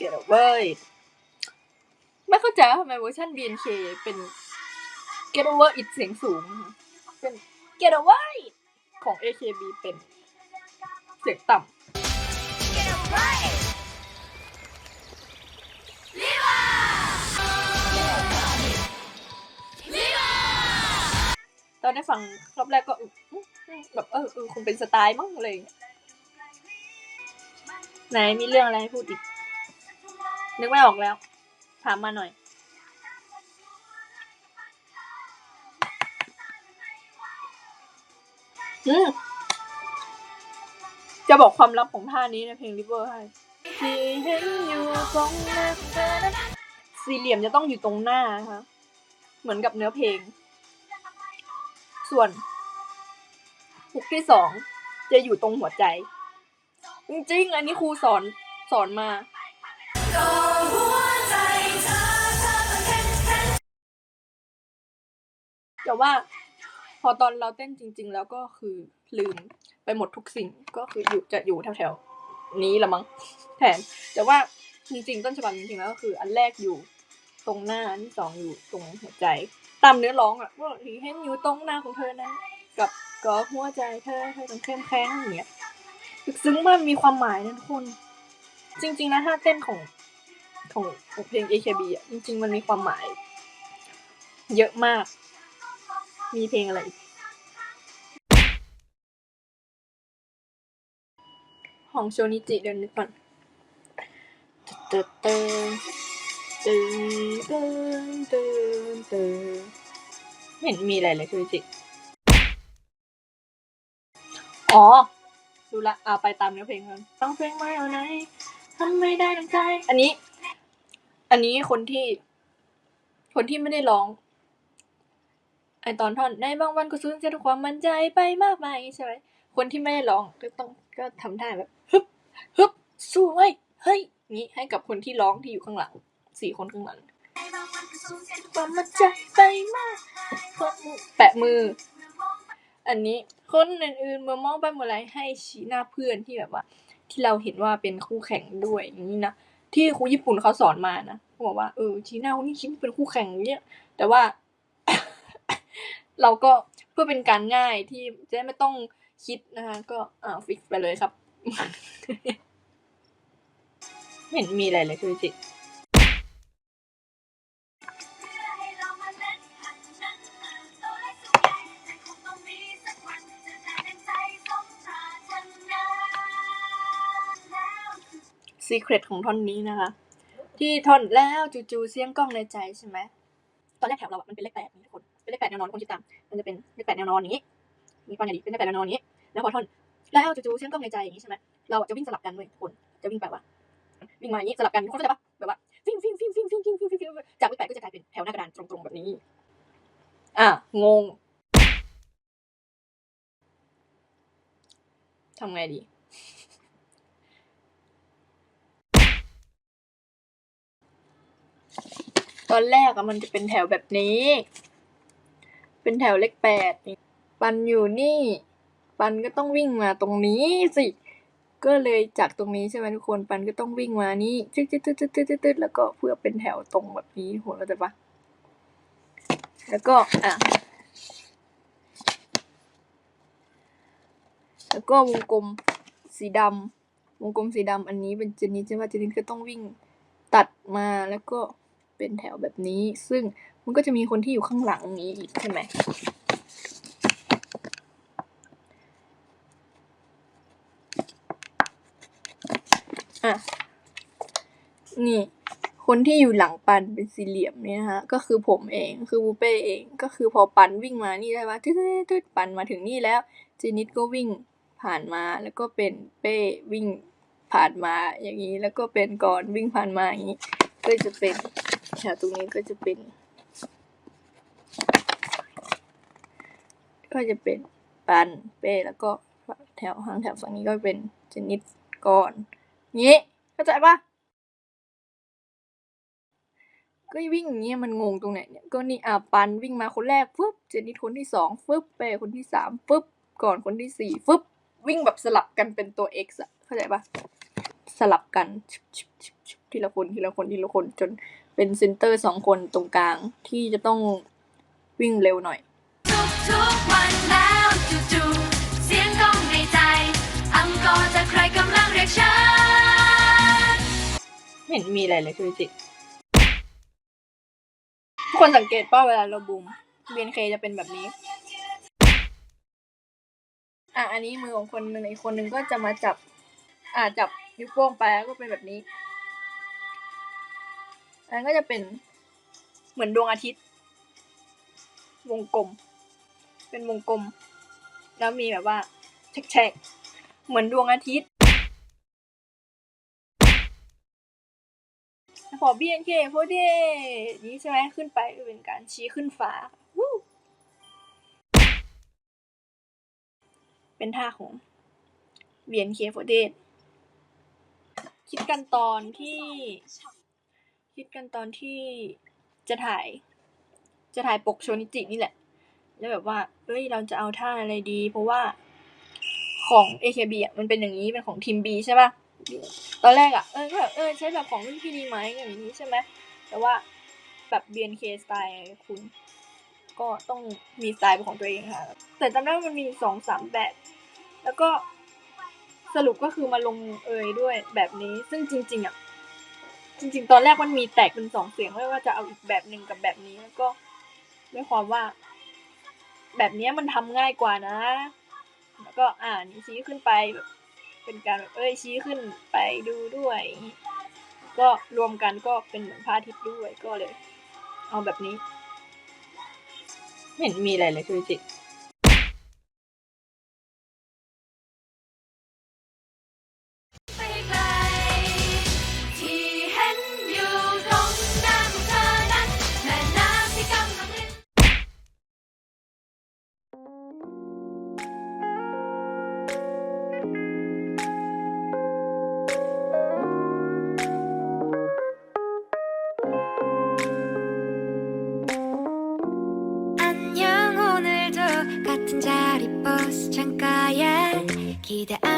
get over it ไม่เข้าใจว่าทำไมเวอร์ชัน BNK เป็น get over it เสียงสูงนะคะเป็น get over it ของ AKB เป็นเสียงต่ำตอนได้ฟังรอบแรกก็อืมอืมอืมแบบเออเออคงเป็นสไตล์มั้งอะไรอย่างเงี้ยไหนมีเรื่องอะไรให้พูดอีก นึกไม่ออกแล้ว ถามมาหน่อย อืมจะบอกความลับของท่านี้ในเพลง River ให้ที่เห็นอยู่ตรงหน้าสี่เหลี่ยมจะต้องอยู่ตรงหน้านะคะเหมือนกับเนื้อเพลง ส่วนฮุกที่สองจะอยู่ตรงหัวใจ จริงๆ อันนี้ครูสอนสอนมา แต่ว่าพอตอนเราเต้นจริง ๆ แล้วก็คือลืมไปหมดทุกสิ่งก็คืออยู่จะอยู่แถวๆนี้ละมั้งแทนแต่ว่าจริงๆต้นฉบับจริงๆแล้วก็คือ อันแรกอยู่ตรงหน้าอันที่สองอยู่ตรงหัวใจ ตามเนื้อร้องอะว่าที่เห็นอยู่ตรงหน้าของเธอนะกับก็หัวใจเธอเธอต้องเข้มแข็งอย่างเงี้ยลึกซึ้งมากมีความหมายนะทุกคน จริง ๆ นะท่าเต้นของของของเพลง AKB อะจริง ๆ มันมีความหมาย เยอะมาก มีเพลงอะไรอีกของโชนิจิเดินนึกก่อนเติร์เติร์ตึงตึงตึงตึงไม่เห็นมีอะไรเลยโชนิจิ อ๋อ ดูละอ่าไปตามเนื้อเพลงกันต้องเพลงไม่เอาไหนทำไม่ได้ดังใจ อันนี้ อันนี้คนที่ คนที่ไม่ได้ร้อง ไอตอนท่อนในบางวันก็สูญเสียทุกความมั่นใจไปมากมายใช่ไหม คนที่ไม่ได้ร้องก็ต้องก็ทำท่าแบบฮึบฮึบสู้ไว้ยเฮ้ยนี้ให้กับคนที่ร้องที่อยู่ข้างหลังสี่คนข้างหลังความมั่นใจไปมากแปะมือ อันนี้คนอื่นๆมามองไปหมดเลยให้ชี้หน้าเพื่อนที่แบบว่า ที่เราเห็นว่าเป็นคู่แข่งด้วยอย่างนี้นะที่ครูญี่ปุ่นเขาสอนมานะเขาบอกว่าเออชี้หน้าคนนี้คิดว่าเป็นคู่แข่งอย่างเนี้ยแต่ว่า เราก็เพื่อเป็นการง่ายที่จะได้ไม่ต้องคิดนะคะ ก็อ่าฟิกไปเลยครับไม่เห็นมีอะไรเลยคือจิซีเครตของท่อนนี้นะคะ ที่ท่อนแล้วจู่ๆเสียงกล้องในใจใช่ไหม ตอนแรกแถวเราอะมันเป็นเลขแปดนี่ทุกคน เป็นเลขแปดแนวนอนคนคิดตามมันจะเป็นเลขแปดแนวนอนอย่างนี้ มีความอย่างนี้เป็นเลขแปดแนวนอนอย่างนี้ แล้วพอท่อนแล้วจู่ๆเสียงกล้องในใจอย่างนี้ใช่ไหมเราจะวิ่งสลับกันเว้ยทุกคนจะวิ่งแบบว่าวิ่งมาอย่างนี้สลับกันทุกคนเข้าใจปะแบบว่าฟิ้งฟิ้งฟิ้งฟิ้งฟิ้งฟิ้งฟิ้งฟิ้งฟิ้งจากเลขแปดก็จะกลายเป็นแถวหน้ากระดานตรงๆแบบนี้ อะงงทำไงดีตอนแรกอะมันจะเป็นแถวแบบนี้ เป็นแถวเลขแปด ปันอยู่นี่ ปันก็ต้องวิ่งมาตรงนี้สิ ก็เลยจากตรงนี้ใช่ไหมทุกคน ปันก็ต้องวิ่งมานี่ตึ๊ดตึ๊ดตึ๊ดตึ๊ดตึ๊ดตึ๊ดตึ๊แล้วก็เพื่อเป็นแถวตรงแบบนี้โหเราใจปะแล้วก็ อะ แล้วก็วงกลมสีดำวงกลมสีดำอันนี้เป็นเจนนี่ใช่ไหมเจนนี่ก็ต้องวิ่งตัดมาแล้วก็เป็นแถวแบบนี้ ซึ่ง มันก็จะมีคนที่อยู่ข้างหลังนี้อีกใช่ไหมอะ นี่ คนที่อยู่หลังปันเป็นสี่เหลี่ยมเนี่ยนะคะก็คือผมเอง คือบูเป้เอง ก็คือพอปันวิ่งมานี่ได้ปะตึ๊ดตึ๊ดตึ๊ดปันมาถึงนี่แล้ว เจนิดก็วิ่งผ่านมา แล้วก็เป็นเป้วิ่งผ่านมาอย่างนี้ แล้วก็เป็นก่อนวิ่งผ่านมาอย่างนี้ ก็จะเป็นแถวตรงนี้ก็จะเป็น ก็จะเป็นปัน เป้ แล้วก็แถวหางแถวฝั่งนี้ก็เป็นเจนิดก่อนนี้เข้าใจปะก็วิ่งอย่างเงี้ยมันงงตรงไหนเนี่ยก็นี่อะปันวิ่งมาคนแรกฟึบเจนิดคนที่สองฟึบเป้คนที่สามฟึบก่อนคนที่สี่ฟึบวิ่งแบบสลับกันเป็นตัว X อะเข้าใจปะสลับกันทีละคนทีละคนทีละคนจนเป็นเซนเตอร์สองคนตรงกลางที่จะต้องวิ่งเร็วหน่อย กทุกๆวันแล้วจู่ๆเสียงก้องในใจ อังกอร์จะใครกำลังเรียกฉันไม่เห็นมีอะไรเลยคือจิทุกคนสังเกตป่ะเวลาเราบูม BNK จะเป็นแบบนี้ อะ อันนี้มือของคนหนึ่งอีกคนหนึ่งก็จะมาจับ อ่าจับนิ้วโป้งไปแล้วก็เป็นแบบนี้ อันก็จะเป็นเหมือนดวงอาทิตย์ วงกลม เป็นวงกลม แล้วมีแบบว่าแฉกๆ เหมือนดวงอาทิตย์พอ BNK โพเดนี้ใช่ไหมขึ้นไปก็เป็นการชี้ขึ้นฟ้า เป็นท่าของ BNK โพเดคิดกันตอนที่ คิดกันตอนที่จะถ่าย จะถ่ายปกโชนิจินี่แหละ แล้วแบบว่าเอ้ยเราจะเอาท่าอะไรดี เพราะว่าของ AKB อะมันเป็นอย่างนี้เป็นของทีม B ใช่ป่ะตอนแรกอะเออก็แบบเออใช้แบบของรุ่นพี่ดีไหมอย่างนี้ใช่ไหมแต่ว่าแบบ BNK สไตล์คุณ ก็ต้องมีสไตล์เป็นของตัวเองค่ะ แต่จำได้มันมีสองสามแบบ แล้วก็สรุปก็คือมาลงเอยด้วยแบบนี้ ซึ่งจริง ๆอะจริง ๆ ตอนแรกมันมีแตกเป็นสองเสียงว่าจะเอาอีกแบบหนึ่งกับแบบนี้แล้วก็ด้วยความว่า แบบนี้มันทำง่ายกว่านะ แล้วก็อ่านี่ชี้ขึ้นไปแบบเป็นการแบบเอ้ยชี้ขึ้นไปดูด้วย ก็รวมกันก็เป็นเหมือนพระอาทิตย์ด้วยก็เลย เอาแบบนี้ ไม่เห็นมีอะไรเลยคือจิ 잠자리 버스 창가에 기대 안